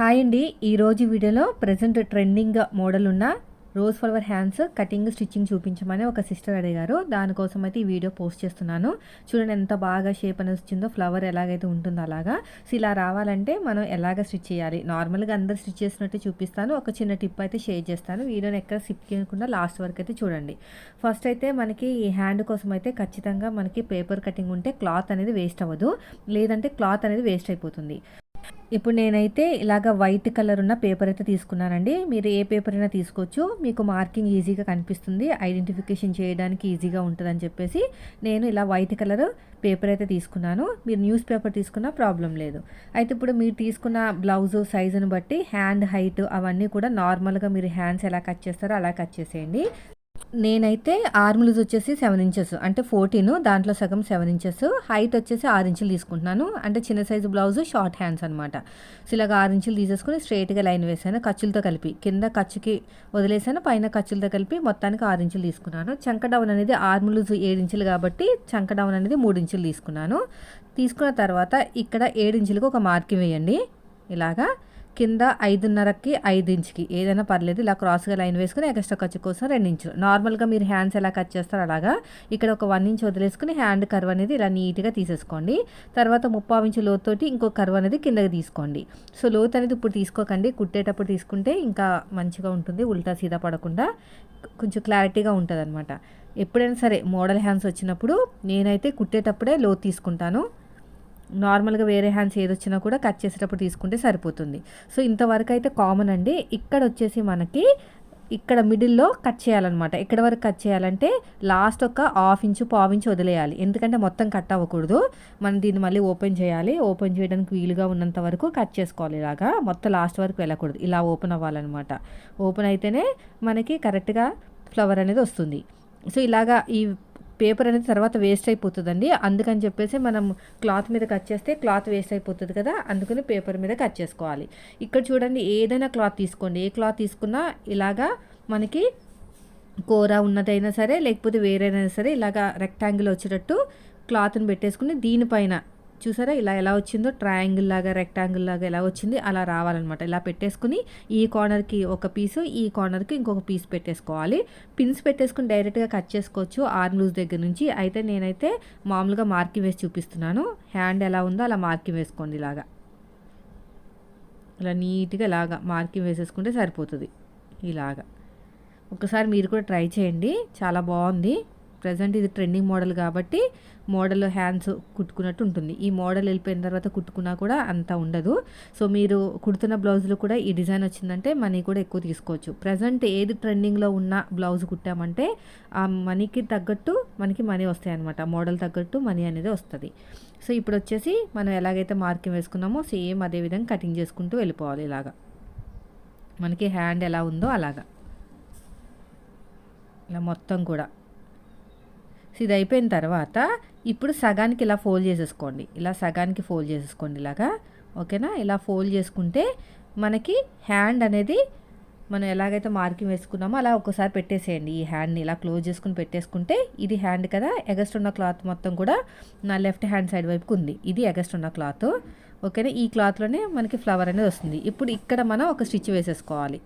Hi అండి. ఈరోజు వీడియోలో ప్రజెంట్ ట్రెండింగ్ మోడల్ ఉన్న rose flower hands cutting stitching చూపించమని ఒక సిస్టర్ అడిగారు. దానికోసం అయితే ఈ వీడియో పోస్ట్ చేస్తున్నాను. చూడండి ఎంత బాగా షేప్ అనేది వచ్చిందో ఫ్లవర్ ఎలాగైతే ఉంటుందో అలాగా. సో ఇలా రావాలంటే మనం ఎలాగ స్టిచ్ చేయాలి? నార్మల్గా అందరు స్టిచ్ చేసినట్టు చూపిస్తాను. ఒక చిన్న టిప్ అయితే షేర్ చేస్తాను. వీడియోని ఎక్కడ స్కిప్ చేయకుండా లాస్ట్ వరకు అయితే చూడండి. ఫస్ట్ అయితే మనకి ఈ హ్యాండ్ కోసం అయితే ఖచ్చితంగా మనకి పేపర్ కటింగ్ ఉంటే క్లాత్ అనేది వేస్ట్ అవ్వదు. లేదంటే క్లాత్ అనేది వేస్ట్ అయిపోతుంది. ఇప్పుడు నేనైతే ఇలాగ వైట్ కలర్ ఉన్న పేపర్ అయితే తీసుకున్నానండి. మీరు ఏ పేపర్ అయినా తీసుకోవచ్చు. మీకు మార్కింగ్ ఈజీగా కనిపిస్తుంది. ఐడెంటిఫికేషన్ చేయడానికి ఈజీగా ఉంటుందని చెప్పేసి నేను ఇలా వైట్ కలర్ పేపర్ అయితే తీసుకున్నాను. మీరు న్యూస్ పేపర్ తీసుకున్నా ప్రాబ్లం లేదు. అయితే ఇప్పుడు మీరు తీసుకున్న బ్లౌజ్ సైజుని బట్టి హ్యాండ్ హైట్ అవన్నీ కూడా నార్మల్గా మీరు హ్యాండ్స్ ఎలా కట్ చేస్తారో అలా కట్ చేసేయండి. నేనైతే ఆర్మ్లూజ్ వచ్చేసి సెవెన్ ఇంచెస్ అంటే ఫోర్టీన్ దాంట్లో సగం సెవెన్ ఇంచెస్ హైట్ వచ్చేసి ఆరు ఇంచులు తీసుకుంటున్నాను. అంటే చిన్న సైజు బ్లౌజ్ షార్ట్ హ్యాండ్స్ అనమాట సో ఇలాగ ఆరు ఇంచులు తీసేసుకుని స్ట్రైట్గా లైన్ వేసాను ఖర్చులతో కలిపి. కింద ఖర్చుకి వదిలేసాను పైన ఖర్చులతో కలిపి మొత్తానికి ఆరు ఇంచులు తీసుకున్నాను. చంక డౌన్ అనేది ఆర్మ్లూజ్ ఏడు ఇంచులు కాబట్టి చంక డౌన్ అనేది మూడు ఇంచులు తీసుకున్నాను. తీసుకున్న తర్వాత ఇక్కడ ఏడు ఇంచులకు ఒక మార్కింగ్ వేయండి. ఇలాగా కింద ఐదున్నరకి ఐదు ఇంచుకి ఏదైనా పర్లేదు ఇలా క్రాస్గా లైన్ వేసుకుని ఎక్స్ట్రా ఖర్చు కోసం రెండు ఇంచులు నార్మల్గా మీరు హ్యాండ్స్ ఎలా కట్ చేస్తారో అలాగా ఇక్కడ ఒక వన్ ఇంచ్ వదిలేసుకుని హ్యాండ్ కర్వ్ అనేది ఇలా నీట్గా తీసేసుకోండి. తర్వాత ముప్పావు ఇంచు లోతుతోటి ఇంకో కర్వ్ అనేది కిందకి తీసుకోండి. సో లోతు అనేది ఇప్పుడు తీసుకోకండి. కుట్టేటప్పుడు తీసుకుంటే ఇంకా మంచిగా ఉంటుంది ఉల్టా సీదా పడకుండా కొంచెం క్లారిటీగా ఉంటుంది అనమాట ఎప్పుడైనా సరే మోడల్ హ్యాండ్స్ వచ్చినప్పుడు నేనైతే కుట్టేటప్పుడే లోతు తీసుకుంటాను. నార్మల్గా వేరే హ్యాండ్స్ ఏది వచ్చినా కూడా కట్ చేసేటప్పుడు తీసుకుంటే సరిపోతుంది. సో ఇంతవరకు అయితే కామన్ అండి. ఇక్కడ వచ్చేసి మనకి ఇక్కడ మిడిల్లో కట్ చేయాలన్నమాట. ఎక్కడ వరకు కట్ చేయాలంటే లాస్ట్ ఒక హాఫ్ ఇంచు పావు ఇంచు వదిలేయాలి. ఎందుకంటే మొత్తం కట్ అవ్వకూడదు. మనం దీన్ని మళ్ళీ ఓపెన్ చేయాలి. ఓపెన్ చేయడానికి వీలుగా ఉన్నంత వరకు కట్ చేసుకోవాలి ఇలాగా. మొత్తం లాస్ట్ వరకు వెళ్ళకూడదు. ఇలా ఓపెన్ అవ్వాలన్నమాట. ఓపెన్ అయితేనే మనకి కరెక్ట్గా ఫ్లవర్ అనేది వస్తుంది. సో ఇలాగా ఈ పేపర్ అనేది తర్వాత వేస్ట్ అయిపోతుందండి. అందుకని చెప్పేసి మనం క్లాత్ మీద కట్ చేస్తే క్లాత్ వేస్ట్ అయిపోతుంది కదా అందుకని పేపర్ మీద కట్ చేసుకోవాలి. ఇక్కడ చూడండి ఏదైనా క్లాత్ తీసుకోండి. ఏ క్లాత్ తీసుకున్నా ఇలాగా మనకి కూర ఉన్నదైనా సరే లేకపోతే వేరేదైనా సరే ఇలాగా రెక్టాంగిల్ వచ్చేటట్టు క్లాత్ని పెట్టేసుకుని దీనిపైన చూసారా? ఇలా ఎలా వచ్చిందో? ట్రయాంగిల్ లాగా రెక్టాంగిల్ లాగా ఎలా వచ్చింది? అలా రావాలన్నమాట. ఇలా పెట్టేసుకుని ఈ కార్నర్కి ఒక పీసు ఈ కార్నర్కి ఇంకొక పీస్ పెట్టేసుకోవాలి. పిన్స్ పెట్టేసుకుని డైరెక్ట్గా కట్ చేసుకోవచ్చు ఆర్మ్ లూజ్ దగ్గర నుంచి. అయితే నేనైతే మామూలుగా మార్కింగ్ వేసి చూపిస్తున్నాను. హ్యాండ్ ఎలా ఉందో అలా మార్కింగ్ వేసుకోండి ఇలాగా. ఇలా నీట్గా ఇలాగా మార్కింగ్ వేసేసుకుంటే సరిపోతుంది. ఇలాగా. ఒకసారి మీరు కూడా ట్రై చేయండి. చాలా బాగుంది. ప్రజెంట్ ఇది ట్రెండింగ్ మోడల్ కాబట్టి మోడల్ హ్యాండ్స్ కుట్టుకున్నట్టు ఉంటుంది. ఈ మోడల్ వెళ్ళిపోయిన తర్వాత కుట్టుకున్నా కూడా అంత ఉండదు. సో మీరు కుడుతున్న బ్లౌజులు కూడా ఈ డిజైన్ వచ్చిందంటే మనీ కూడా ఎక్కువ తీసుకోవచ్చు. ప్రజెంట్ ఏది ట్రెండింగ్లో ఉన్న బ్లౌజ్ కుట్టామంటే ఆ మనీకి తగ్గట్టు మనకి మనీ వస్తాయి అనమాట మోడల్ తగ్గట్టు మనీ అనేది వస్తుంది. సో ఇప్పుడు వచ్చేసి మనం ఎలాగైతే మార్కింగ్ వేసుకున్నామో సేమ్ అదే విధంగా కటింగ్ చేసుకుంటూ వెళ్ళిపోవాలి ఇలాగా. మనకి హ్యాండ్ ఎలా ఉందో అలాగా. ఇలా మొత్తం కూడా. సో ఇది అయిపోయిన తర్వాత ఇప్పుడు సగానికి ఇలా ఫోల్డ్ చేసేసుకోండి. ఇలా సగానికి ఫోల్డ్ చేసేసుకోండి ఇలాగా. ఓకేనా? ఇలా ఫోల్డ్ చేసుకుంటే మనకి హ్యాండ్ అనేది మనం ఎలాగైతే మార్కింగ్ వేసుకున్నామో అలా ఒకసారి పెట్టేసేయండి. ఈ హ్యాండ్ని ఇలా క్లోజ్ చేసుకుని పెట్టేసుకుంటే ఇది హ్యాండ్ కదా. ఎగస్ట్ ఉన్న క్లాత్ మొత్తం కూడా నా లెఫ్ట్ హ్యాండ్ సైడ్ వైపుకు ఉంది. ఇది ఎగస్ట్ ఉన్న క్లాత్. ఓకేనా? ఈ క్లాత్లోనే మనకి ఫ్లవర్ అనేది వస్తుంది. ఇప్పుడు ఇక్కడ మనం ఒక స్టిచ్ వేసేసుకోవాలి.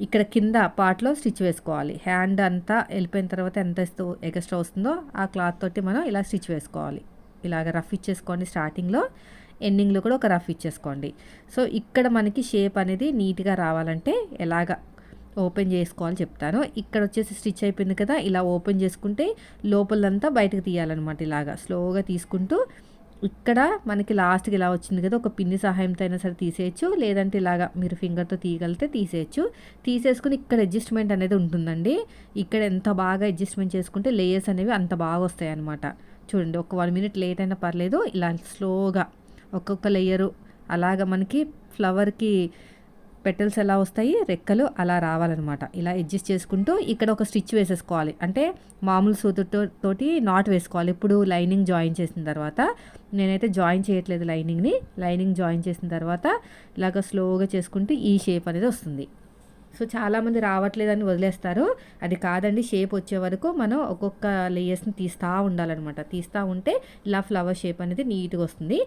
ఇక్కడ కింద పార్ట్లో స్టిచ్ వేసుకోవాలి. హ్యాండ్ అంతా వెళ్ళిపోయిన తర్వాత ఎంత ఎక్స్ట్రా వస్తుందో ఆ క్లాత్ తోటి మనం ఇలా స్టిచ్ వేసుకోవాలి. ఇలాగ రఫ్ ఇచ్చేసుకోండి స్టార్టింగ్లో. ఎండింగ్లో కూడా ఒక రఫ్ ఇచ్చేసుకోండి. సో ఇక్కడ మనకి షేప్ అనేది నీట్గా రావాలంటే ఎలాగ ఓపెన్ చేసుకోవాలి చెప్తాను. ఇక్కడ వచ్చేసి స్టిచ్ అయిపోయింది కదా ఇలా ఓపెన్ చేసుకుంటే లోపలంతా బయటకు తీయాలన్నమాట ఇలాగా. స్లోగా తీసుకుంటూ ఇక్కడ మనకి లాస్ట్కి ఇలా వచ్చింది కదా ఒక పిన్ని సహాయంతో అయినా సరే తీసేయచ్చు లేదంటే ఇలాగా మీరు ఫింగర్తో తీయగలిగితే తీసేయచ్చు. తీసేసుకుని ఇక్కడ అడ్జస్ట్మెంట్ అనేది ఉంటుందండి. ఇక్కడ ఎంత బాగా అడ్జస్ట్మెంట్ చేసుకుంటే లేయర్స్ అనేవి అంత బాగా వస్తాయి అనమాట చూడండి ఒక వన్ మినిట్ లేట్ అయినా పర్లేదు ఇలా స్లోగా ఒక్కొక్క లేయరు అలాగ మనకి ఫ్లవర్కి పెటల్స్ ఎలా వస్తాయి? రెక్కలు అలా రావాలన్నమాట. ఇలా అడ్జస్ట్ చేసుకుంటూ ఇక్కడ ఒక స్టిచ్ వేసేసుకోవాలి. అంటే మామూలు సూతుతో తోటి నాట్ వేసుకోవాలి. ఇప్పుడు లైనింగ్ జాయిన్ చేసిన తర్వాత నేనైతే జాయిన్ చేయట్లేదు లైనింగ్ని. లైనింగ్ జాయిన్ చేసిన తర్వాత ఇలాగ స్లోగా చేసుకుంటూ ఈ షేప్ అనేది వస్తుంది. సో చాలామంది రావట్లేదని వదిలేస్తారు. అది కాదండి షేప్ వచ్చే వరకు మనం ఒక్కొక్క లేయర్స్ని తీస్తూ ఉండాలన్నమాట. తీస్తూ ఉంటే ఇలా ఫ్లవర్ షేప్ అనేది నీట్గా వస్తుంది.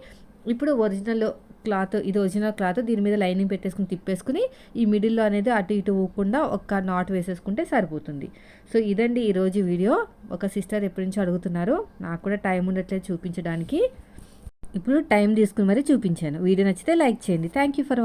ఇప్పుడు ఒరిజినల్ క్లాత్ ఇది ఒరిజినల్ క్లాత్ దీని మీద లైనింగ్ పెట్టేసుకుని తిప్పేసుకుని ఈ మిడిల్లో అనేది అటు ఇటు ఊకుండా ఒక్క నాట్ వేసేసుకుంటే సరిపోతుంది. సో ఇదండి ఈరోజు వీడియో. ఒక సిస్టర్ ఎప్పటి నుంచో అడుగుతున్నారు. నాకు కూడా టైం ఉండట్లేదు చూపించడానికి. ఇప్పుడు టైం తీసుకుని మరీ చూపించాను. వీడియో నచ్చితే లైక్ చేయండి. Thank you for watching